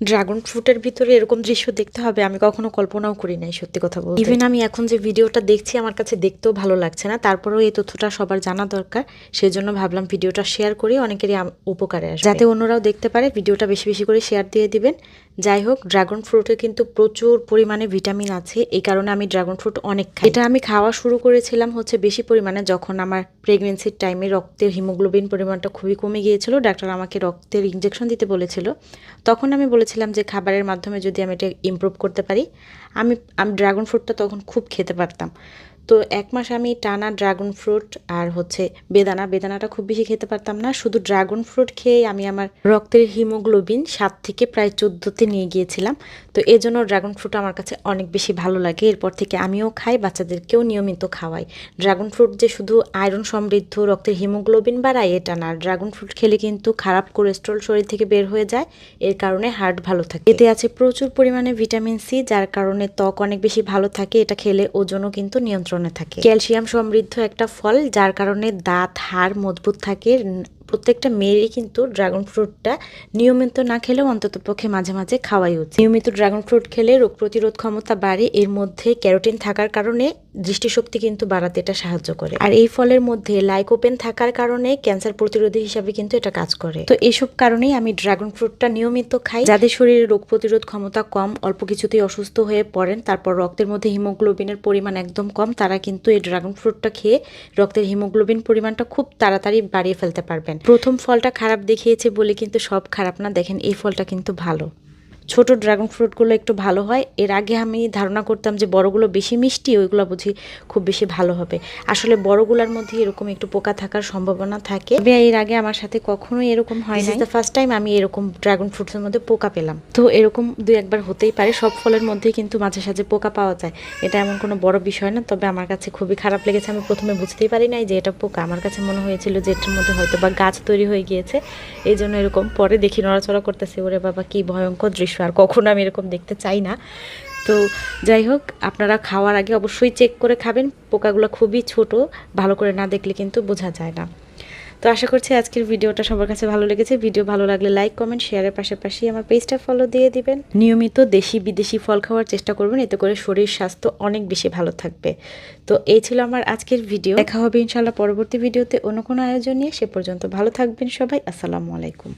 Dragon ফ্রুটের ভিতরে এরকম দৃশ্য দেখতে হবে আমি কখনো কল্পনাও করি নাই সত্যি কথা বলতে। ইভেন আমি এখন যে ভিডিওটা দেখছি আমার কাছে দেখতেও ভালো লাগছে না। তারপরেও এই তথ্যটা সবার জানা দরকার সেই জন্য ভাবলাম ভিডিওটা শেয়ার করি অনেকেরই উপকারে আসবে। যাতে অন্যরাও দেখতে পারে ভিডিওটা বেশি বেশি করে শেয়ার দিয়ে দিবেন। যাই হোক ড্রাগন ফ্রুটে কিন্তু প্রচুর পরিমাণে ভিটামিন আছে এই কারণে আমি ড্রাগন ফ্রুট অনেক খাই। এটা আমি খাওয়া শুরু করেছিলাম হচ্ছে বেশি পরিমাণে যখন আমার প্রেগনেন্সির টাইমে রক্তের হিমোগ্লোবিন পরিমাণটা খুবই কমে গিয়েছিল। ডাক্তার আমাকে রক্তের ইঞ্জেকশন দিতে বলেছিল। তখন আমি বলেছিলাম যে খাবারের মাধ্যমে যদি আমি এটা ইমপ্রুভ করতে পারি, আমি আমি ড্রাগন ফ্রুটটা তখন খুব খেতে পারতাম। তো এক মাস আমি টানা ড্রাগন ফ্রুট আর হচ্ছে বেদানা, বেদানাটা খুব বেশি খেতে পারতাম না। শুধু ড্রাগন ফ্রুট খেয়ে আমি আমার রক্তের হিমোগ্লোবিন সাত থেকে প্রায় চোদ্দোতে নিয়ে গিয়েছিলাম। তো এই জন্য ড্রাগন ফ্রুট আমার কাছে অনেক বেশি ভালো লাগে। এরপর থেকে আমিও খাই, বাচ্চাদেরকেও নিয়মিত খাওয়াই। ড্রাগন ফ্রুট যে শুধু আয়রন সমৃদ্ধ, রক্তের হিমোগ্লোবিন বাড়ায়, এটা না। ড্রাগন ফ্রুট খেলে কিন্তু খারাপ কোলেস্ট্রল শরীর থেকে বের হয়ে যায়। এর কারণে হার্ট ভালো থাকে। এতে আছে প্রচুর পরিমাণে ভিটামিন সি, যার কারণে ত্বক অনেক বেশি ভালো থাকে। এটা খেলে ওজনও কিন্তু নিয়ন্ত্রণে থাকে। ক্যালসিয়াম সমৃদ্ধ একটা ফল, যার কারণে দাঁত, হাড় মজবুত থাকে। প্রত্যেকটা মেয়েরই কিন্তু ড্রাগন ফ্রুটটা নিয়মিত না খেলেও অন্তত পক্ষে মাঝে মাঝে খাওয়াই উচিত। নিয়মিত ড্রাগন ফ্রুট খেলে রোগ প্রতিরোধ ক্ষমতা বাড়ে। এর মধ্যে ক্যারোটিন থাকার কারণে দৃষ্টিশক্তি কিন্তু বাড়াতে এটা সাহায্য করে। আর এই ফলের মধ্যে লাইকোপেন থাকার কারণে ক্যান্সার প্রতিরোধী হিসাবে কিন্তু এটা কাজ করে। তো এইসব কারণেই আমি ড্রাগন ফ্রুটটা নিয়মিত খাই। যাদের শরীরে রোগ প্রতিরোধ ক্ষমতা কম, অল্প কিছুতেই অসুস্থ হয়ে পড়েন, তারপর রক্তের মধ্যে হিমোগ্লোবিনের পরিমাণ একদম কম, তারা কিন্তু এই ড্রাগন ফ্রুটটা খেয়ে রক্তের হিমোগ্লোবিন পরিমাণটা খুব তাড়াতাড়ি বাড়িয়ে ফেলতে পারবেন। প্রথম ফলটা খারাপ দেখিয়েছে বলে কিন্তু সব খারাপ না, দেখেন এই ফলটা কিন্তু ভালো। ছোট ড্রাগন ফ্রুটগুলো একটু ভালো হয়। এর আগে আমি ধারণা করতাম যে বড়গুলো বেশি মিষ্টি ওইগুলো বুঝি খুব বেশি ভালো হবে। আসলে বড়গুলোর মধ্যে এরকম একটু পোকা থাকার সম্ভাবনা থাকে। তবে এর আগে আমার সাথে কখনোই এরকম হয় না ফার্স্ট টাইম আমি এরকম ড্রাগন ফ্রুটসের মধ্যে পোকা পেলাম। তো এরকম দুই একবার হতেই পারে সব ফলের মধ্যেই কিন্তু মাঝে সাঝে পোকা পাওয়া যায়। এটা এমন কোনো বড় বিষয় না তবে আমার কাছে খুবই খারাপ লেগেছে। আমি প্রথমে বুঝতেই পারি নাই যে এটা পোকা। আমার কাছে মনে হয়েছিল যে এটার মধ্যে হয়তো বা গাছ তৈরি হয়ে গিয়েছে। এই জন্য এরকম পরে দেখি নড়াচড়া করতেছে ওরে বাবা কি ভয়ঙ্কর দৃশ্য। আর কখনো আমি এরকম দেখতে চাই না। তো যাই হোক, আপনারা খাওয়ার আগে অবশ্যই চেক করে খাবেন। পোকাগুলো খুবই ছোট, ভালো করে না দেখলে কিন্তু বোঝা যায় না। তো আশা করছি আজকের ভিডিওটা সবার কাছে ভালো লেগেছে। ভিডিও ভালো লাগলে লাইক কমেন্ট শেয়ারের পাশাপাশি আমার পেজটা ফলো দিয়ে দিবেন। নিয়মিত দেশি, বিদেশি ফল খাওয়ার চেষ্টা করবেন, এতে করে শরীর স্বাস্থ্য অনেক বেশি ভালো থাকবে। তো এই ছিল আমার আজকের ভিডিও। দেখা হবে ইনশাল্লাহ পরবর্তী ভিডিওতে অন্য কোনো আয়োজন নিয়ে। সে পর্যন্ত ভালো থাকবেন সবাই। আসসালামু আলাইকুম।